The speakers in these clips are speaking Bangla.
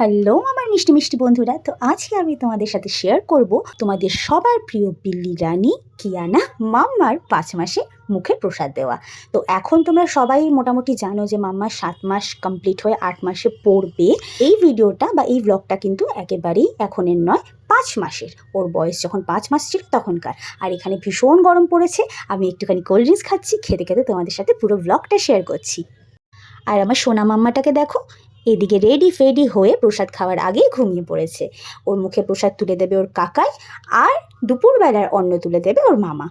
হ্যালো, আমার মিষ্টি মিষ্টি বন্ধুরা। তো আজকে আমি তোমাদের সাথে শেয়ার করব তোমাদের সবার প্রিয় বিল্লি রানী, কিয়ানা মাম্মার পাঁচ মাসে মুখে প্রসাদ দেওয়া। তো এখন তোমরা সবাই মোটামুটি জানো যে মাম্মা সাত মাস কমপ্লিট হয়ে আট মাসে পড়বে। এই ভিডিওটা বা এই ব্লগটা কিন্তু একেবারেই এখনের নয়, পাঁচ মাসের। ওর বয়স যখন পাঁচ মাস ছিল তখনকার। আর এখানে ভীষণ গরম পড়েছে, আমি একটুখানি কোল্ড ড্রিঙ্কস খাচ্ছি, খেতে খেতে তোমাদের সাথে পুরো ব্লগটা শেয়ার করছি। আর আমার সোনা মাম্মাটাকে দেখো এদিকে রেডি ফেডি হয়ে প্রসাদ খাওয়ার আগেই ঘুমিয়ে পড়েছে। ওর মুখে প্রসাদ তুলে দেবে ওর কাকাই আর দুপুরবেলার অন্ন তুলে দেবে ওর মামা।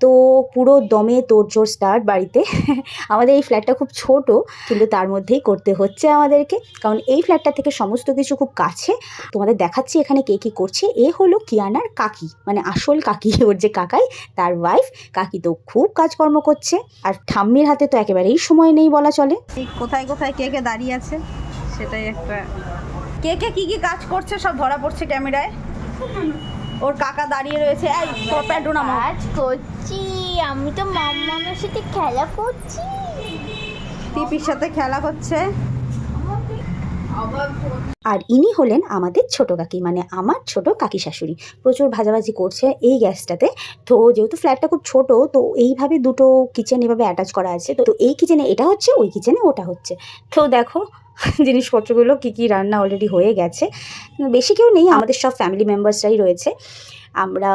তো পুরো দমে তোড়জোড় স্টার্ট বাড়িতে। আমাদের এই ফ্ল্যাটটা খুব ছোট, কিন্তু তার মধ্যেই করতে হচ্ছে আমাদেরকে। কারণ এই ফ্ল্যাটটা থেকে সমস্ত কিছু খুব কাছে। তোমাদের দেখাচ্ছি এখানে কে কী করছে। এ হলো কিয়ানার কাকি মানে আসল কাকি, ওর যে কাকাই, তার ওয়াইফ কাকি তো খুব কাজকর্ম করছে। আর ঠাম্মির হাতে তো একেবারেই সময় নেই বলা চলে। কোথায় কোথায় কে কে দাঁড়িয়ে আছে? সেটাই একটা কে কে কি কি কাজ করছে সব ধরা পড়ছে ক্যামেরায়? ওর কাকা দাঁড়িয়ে রয়েছে। এই তোর প্যান্টু না কাজ করছি। আমি তো মাম্মামের সাথে খেলা করছি। টিপির সাথে খেলা করছে আর ইনি হলেন আমাদের ছোট কাকি মানে আমার ছোট কাকি শাশুড়ি। প্রচুর ভাজাভাজি করছে এই গ্যাসটাতে। তো যেহেতু ফ্ল্যাটটা খুব ছোট, তো এইভাবে দুটো কিচেন এভাবে অ্যাটাচ করা আছে। তো এই কিচেনে এটা হচ্ছে, ওই কিচেনে ওটা হচ্ছে। তো দেখো, জিনিসপত্রগুলো কী কী রান্না অলরেডি হয়ে গেছে। বেশি কেউ নেই, আমাদের সব ফ্যামিলি মেম্বার্সরাই রয়েছে। আমরা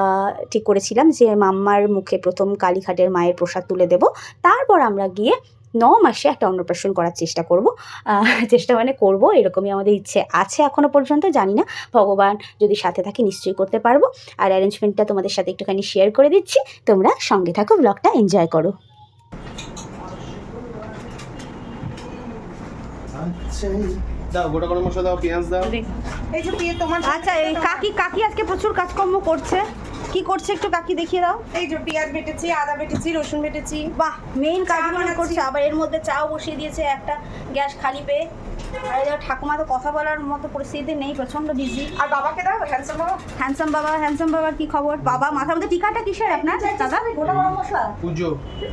ঠিক করেছিলাম যে মাম্মার মুখে প্রথম কালীঘাটের মায়ের প্রসাদ তুলে দেব। তারপর আমরা গিয়ে ন মাসে একটা অন্নপ্রাশন করার চেষ্টা করব। চেষ্টা মানে করব এরকমই আমাদের ইচ্ছে আছে এখনও পর্যন্ত জানি না। ভগবান যদি সাথে থাকে নিশ্চয়ই করতে পারব। আর অ্যারেঞ্জমেন্টটা তোমাদের সাথে একটুখানি শেয়ার করে দিচ্ছি। তোমরা সঙ্গে থাকো ব্লগটা এনজয় করো। আচ্ছা দাও গোটা গরম মশলা দাও পেঁয়াজ দাও। এই যে তোমার আচ্ছা এই কাকি কাকি আজকে প্রচুর কাজকর্ম করছে। কি করছে একটু কাকি দেখিয়ে দাও। এই যে পেঁয়াজ বেটেছি আদা বেটেছি রসুন বেটেছি। বাহ মেইন কাজগুলো। করছে আবার এর মধ্যে চাও বসিয়ে দিয়েছে একটা গ্যাস খালি পেয়ে। আর এই ঠাকুমা তো কথা বলার মতো পরিস্থিতি নেই প্রচণ্ড বিজি আর বাবাকে দাও হ্যান্ডসাম বাবা। হ্যান্ডসাম বাবা হ্যান্ডসাম বাবার কি খবর? বাবা মাথার মধ্যে টিকাটা কিসের আপনার দাদা? গোটা গরম মশলা। পুজো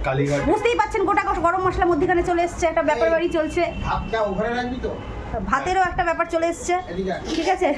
কালীঘাট। বুঝতেই পাচ্ছেন গোটা গরম মশলা মধ্যখানে চলে এসছে একটা ব্যাপার বাড়ি চলছে। ভাতটা ওখানে রাখবি তো? ভাতেরও একটা ব্যাপার চলে এসছে। ঠিক আছে।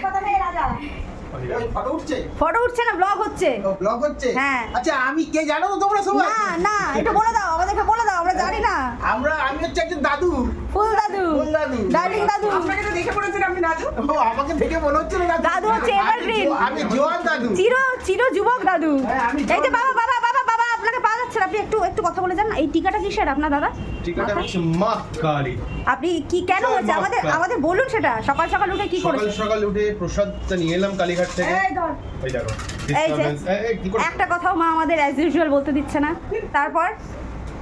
ফটো উঠছে? ফটো উঠছে না ব্লগ হচ্ছে। ব্লগ হচ্ছে? হ্যাঁ। আচ্ছা আমি কে জানো তো তোমরা সবাই? না না এটা বলে দাও আমাদেরকে বলে দাও আমরা জানি না। আমরা আমি হচ্ছে একজন দাদু। ফুল দাদু। ফুল দাদু। ডার্লিং দাদু। আপনাকে তো দেখে মনে হচ্ছে আপনি দাদু? ও আমাকে দেখে মনে হচ্ছে না দাদু। হচ্ছে এভারগ্রিন আমি জোয়ান দাদু। চির চির যুবক দাদু। হ্যাঁ, আমি এই যে বাবা বাবা বাবা বাবা আপনাকে পাওয়া যাচ্ছে না। আপনি একটু একটু কথা বলে যান না। এই টিকাটা কিসের আপনার দাদা ঠিকাটা হচ্ছে মা কালী আপনি কি কেন জয় হচ্ছে মা আমাদের কালী। আমাদের বলুন সেটা সকাল সকাল উঠে কি সকাল করেছে সকাল উঠে প্রসাদটা নিয়ে এলাম কালীঘাট থেকে এই ধর ওই দেখো এই যে। disturbance। এই, এই, কি করে একটা কথাও মা আমাদের অ্যাজ ইউজুয়াল বলতে দিচ্ছে না তারপর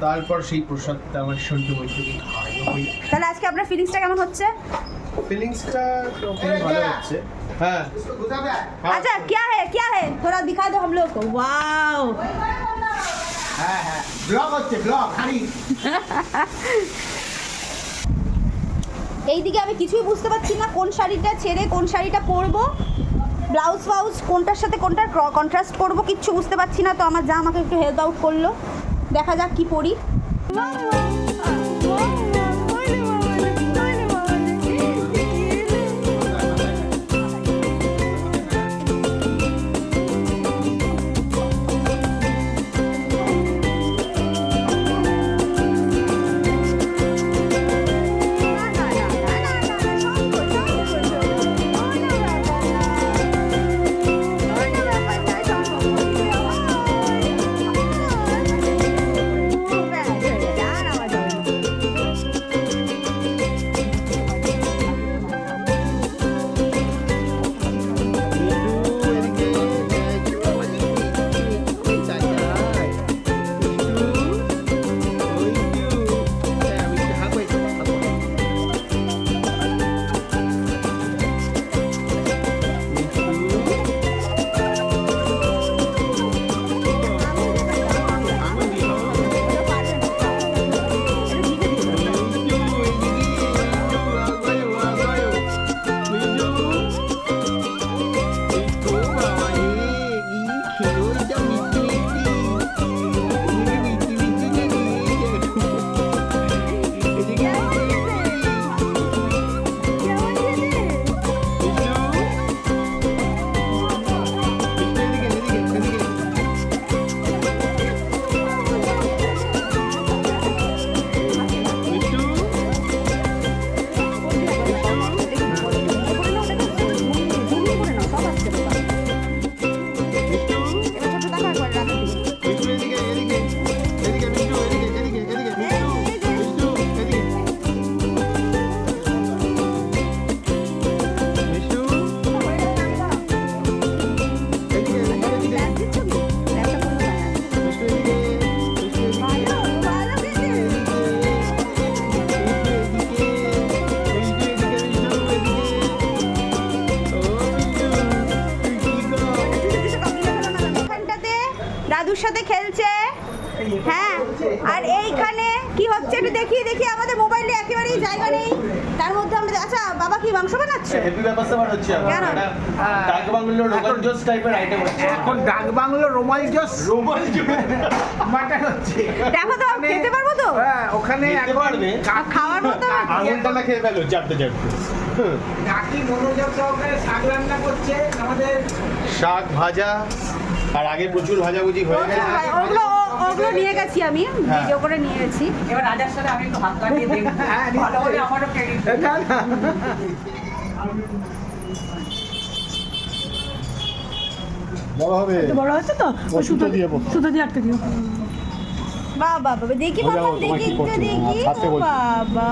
তারপর সেই প্রসাদটা আমার সহ্য বৈঠকে খাওয়াই হই তাহলে আজকে আপনার ফিলিংসটা কেমন হচ্ছে ফিলিংসটা তো খুবই ভালো হচ্ছে হ্যাঁ হ্যাঁ। अच्छा क्या है क्या है थोड़ा दिखा दो हम लोग को वाओ হ্যাঁ হ্যাঁ। এইদিকে আমি কিছুই বুঝতে পারছি না কোন শাড়িটা ছেড়ে কোন শাড়িটা পরবো। ব্লাউজ ফ্লাউজ কোনটার সাথে কোনটার কন্ট্রাস্ট করব কিচ্ছু বুঝতে পারছি না, তো আমার যা আমাকে একটু হেল্প আউট করল। দেখা যাক কি পরি। সাথে খেলছে। হ্যাঁ আর এইখানে কি হচ্ছে একটু দেখি দেখি আমাদের মোবাইলে একেবারেই জায়গা নেই। তার মধ্যে আমরা আচ্ছা বাবা কি মাংস বানাচ্ছে? হেভি ব্যাপার স্যাপার হচ্ছে এখন কেন? এটা ডাক বাংলো রোমাল জোস টাইপের আইটেম হচ্ছে এখন ডাক বাংলো রোমাল জস রোমাল মাটন হচ্ছে। দেখো তো খেতে পারব তো? হ্যাঁ ওখানে খেতে এখন পারবে? খাওয়ার মতো আঙুলটা না খেয়ে ফেলো চাপতে চাপতে। কাকি মনোযোগ সহকারে শাক রান্না করছে আমাদের। শাক ভাজা আর আগে প্রচুর ভাজাভুজি হয়ে গেছে। ওগুলো ওগুলো নিয়ে গেছি আমি হ্যাঁ। ভিডিও করে নিয়ে গেছি। এবার রাজার সাথে আমি একটু হাত লাগিয়ে দেখব। হ্যাঁ, ভালো হলে আমারও ক্রেডিট না না। বড় হবে। বড় হচ্ছে তো? সুতো দিয়ে সুতো দিয়ে আটকে দিও। বাবা বাবা দেখি বাবা দেখি কি তো করছ? দেখি। আর ছাড়তে ও বলছি। বাবা।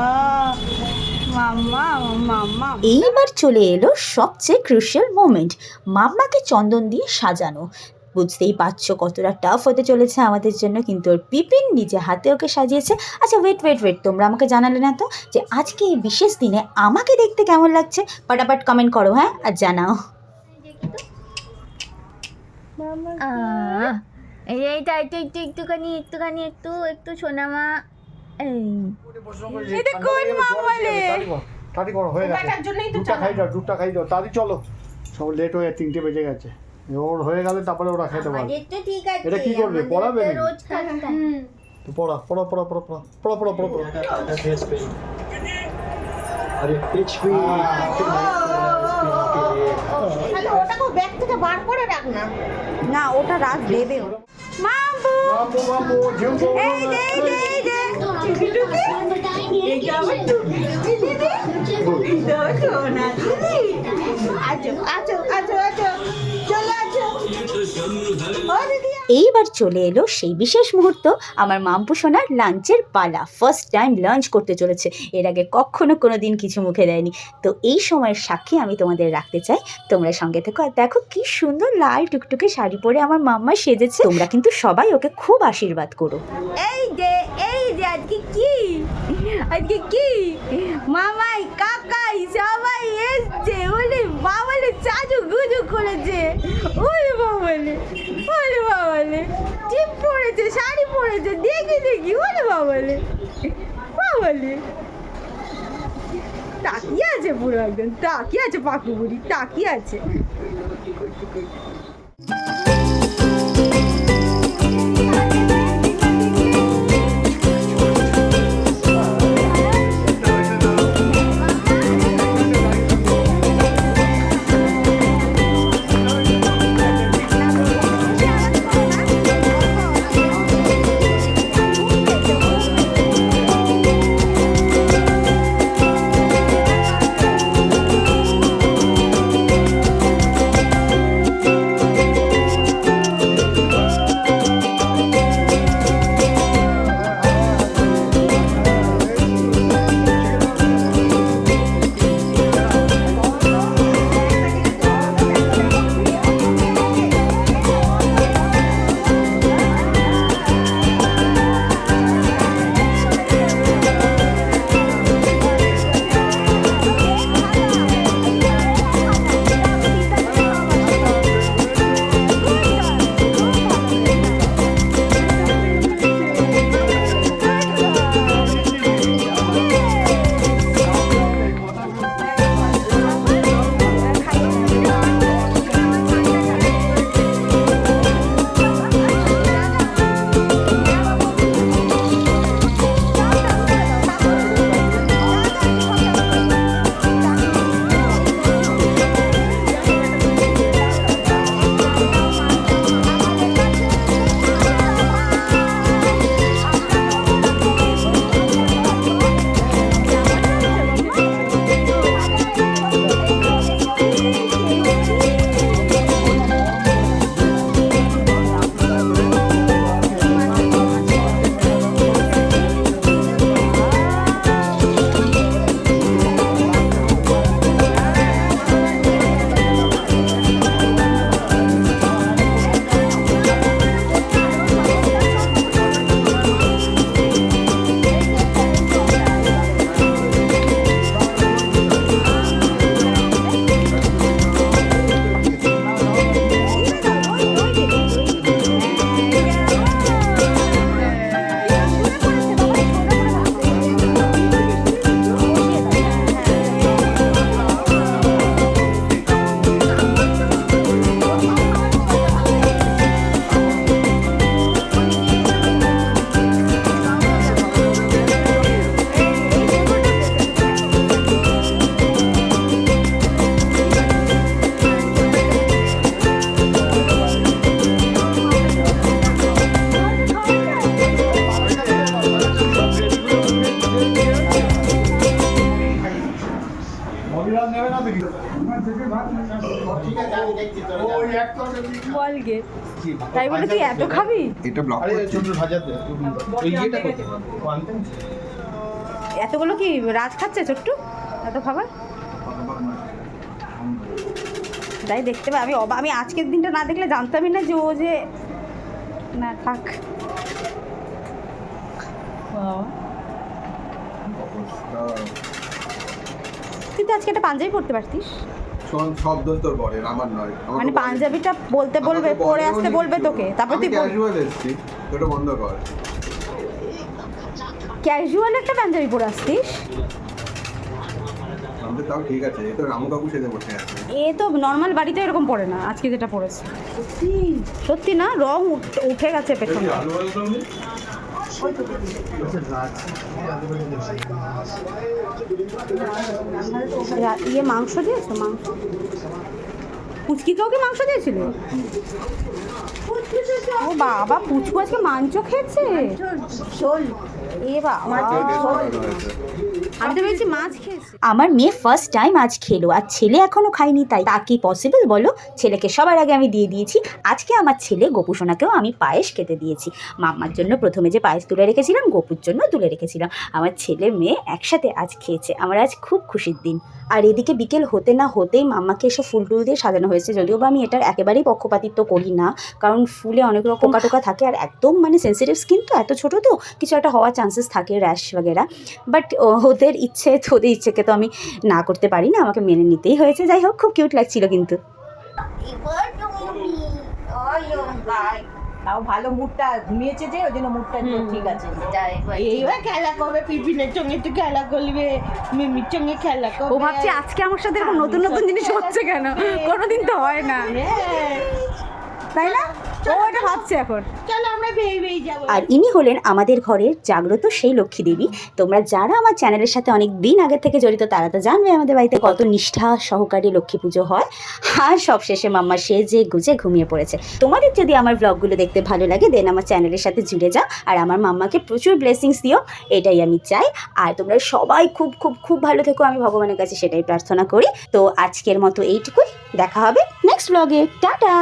মাম্মা মাম্মা এইবার চলে এলো সবচেয়ে ক্রুশিয়াল মোমেন্ট মাম্মাকে চন্দন দিয়ে সাজানো। বুঝতেই পারছ কতটা টাফ হতে চলেছে আমাদের জন্য কিন্তু ওর পিপিন নিজে হাতে ওকে সাজিয়েছে। আচ্ছা ওয়েট ওয়েট ওয়েট তোমরা আমাকে জানালে না তো যে আজকে এই বিশেষ দিনে আমাকে দেখতে কেমন লাগছে? পাটাপাট কমেন্ট করো হ্যাঁ? আর জানাও। আহ, এই এইটা একটু একটু একটুখানি একটুখানি একটু একটু সোনামা এই। এটা কোন করো হয়ে গেছে। বেটার জন্যই তো দুধটা খাই দাও দুধটা খাই দাও তাড়ি চলো। সব লেট হয়ে তিনটে বেজে গেছে। ওর হয়ে গেলে তারপরে ওরা খেতে পারবে। এটা কি করবে? পড়াবে রোজ তো পড়া পড়া পড়া পড়া পড়া পড়া পড়া না। ওটা রাখ দেবে এইবার চলে এলো সেই বিশেষ মুহূর্ত, আমার মাম্পু সোনার লাঞ্চের পালা। ফার্স্ট টাইম লাঞ্চ করতে চলেছে। এর আগে কখনো কোনো দিন কিছু মুখে দেয়নি। তো এই সময়ের সাক্ষী আমি তোমাদের রাখতে চাই। তোমরা সঙ্গে থেকো। আর দেখো কি সুন্দর লাল টুকটুকে শাড়ি পরে আমার মাম্মা সেজেছে। তোমরা কিন্তু সবাই ওকে খুব আশীর্বাদ করো। এই যে এই যে, আজকে কি আজকে কি? মামাই, কাকাই সবাই এসছে। ওলে বাবালে চাজু গুজু করেছে ওলে বাবালে ওলে বাবালে টিপ পরেছে, শাড়ি পরেছে, দেখি দেখি ওলে বাবালে বাবালে তাকিয়ে আছে পুরো একদম, তাকিয়ে আছে পাকু বুড়ি তাকিয়ে আছে। ঠিক আছে আমি দেখছি তোরা যা। ওই এক তরকারি বল গে তাই বলে তুই এত খাবি? এটা ব্লক ভাজাতে এতগুলো কি রাজ খাচ্ছে ছোট্টু? এত খাবার? তাই দেখতে পাই আমি অবা- আমি আজকের দিনটা না দেখলে জানতামই না যে ও যে না থাক। তুই তো আজকে একটা পাঞ্জাবি পরতে পারতিস? তোর বরের আমার নয়। মানে পাঞ্জাবিটা বলতে বলবে পরে আসতে বলবে তোকে। তারপর তুই ক্যাজুয়াল ওটা বন্ধ কর। ক্যাজুয়াল একটা পাঞ্জাবি পরে আসতিস? আমাদের তাও ঠিক আছে এ তো রামু কাকু সেজে বসে আছে। এ তো নর্মাল বাড়িতে এরকম পড়ে না আজকে যেটা পড়েছে সত্যি না রং উঠ- গেছে পেছনে। ইয়ে মাংস দিয়েছ মাংস? পুচকি কাউকে মাংস দিয়েছিল? ও বাবা পুচকু আজকে মাংস খেয়েছে? এ বাবা আমি তো ভেবেছি মাছ খেয়েছে। আমার মেয়ে ফার্স্ট টাইম আজ খেলো আর ছেলে এখনও খায়নি তাই তা কি পসিবল বলো? ছেলেকে সবার আগে আমি দিয়ে দিয়েছি। আজকে আমার ছেলে গোপুসোনাকেও আমি পায়েস খেতে দিয়েছি। মাম্মার জন্য প্রথমে যে পায়েস তুলে রেখেছিলাম গোপুর জন্য তুলে রেখেছিলাম। আমার ছেলে মেয়ে একসাথে আজ খেয়েছে। আমার আজ খুব খুশির দিন। আর এদিকে বিকেল হতে না হতেই মাম্মাকে এসব ফুল টুল দিয়ে সাজানো হয়েছে। যদিও বা আমি এটার একেবারেই পক্ষপাতিত্ব করি না কারণ ফুলে অনেক রকম কাটোকা থাকে আর একদম মানে সেন্সিটিভ স্কিন তো এত ছোটো তো কিছু একটা হওয়ার চান্সেস থাকে র্যাশ বগেরা বাট ওদের ইচ্ছে তো ওদের ইচ্ছেকে তো আমি না করতে পারি না আমাকে মেনে নিতেই হয়েছে। যাই হোক খুব কিউট লাগছিল কিন্তু। তাও ভালো মুডটা ঘুমিয়েছে যে ওই জন্য মুডটা একটু ঠিক আছে। এইবার খেলা করবে পিপিনের সঙ্গে একটু খেলা করবে মিমির সঙ্গে খেলা করবে। ও ভাবছে আজকে আমার সাথে এরকম নতুন নতুন জিনিস হচ্ছে কেন? কোনোদিন তো হয় না। হ্যাঁ। তাই না? ও এটা ভাবছে এখন। চলো আমরা বেয়ে বেয়ে যাব। আর ইনি হলেন আমাদের ঘরের জাগ্রত সেই লক্ষ্মী দেবী। তোমরা যারা আমার চ্যানেলের সাথে অনেক দিন আগে থেকে জড়িত তারা তো জানবে আমাদের বাড়িতে কত নিষ্ঠা সহকারে লক্ষ্মী পুজো হয়। আর সবশেষে মাম্মা সেজে গুজে ঘুমিয়ে পড়েছে। তোমাদের যদি আমার ব্লগগুলো দেখতে ভালো লাগে দেন আমার চ্যানেলের সাথে জুড়ে যাও। আর আমার মাম্মাকে প্রচুর ব্লেসিংস দিও এটাই আমি চাই। আর তোমরা সবাই খুব খুব খুব ভালো থেকো। আমি ভগবানের কাছে সেটাই প্রার্থনা করি। তো আজকের মতো এইটুকুই। দেখা হবে নেক্সট ব্লগে টাটা!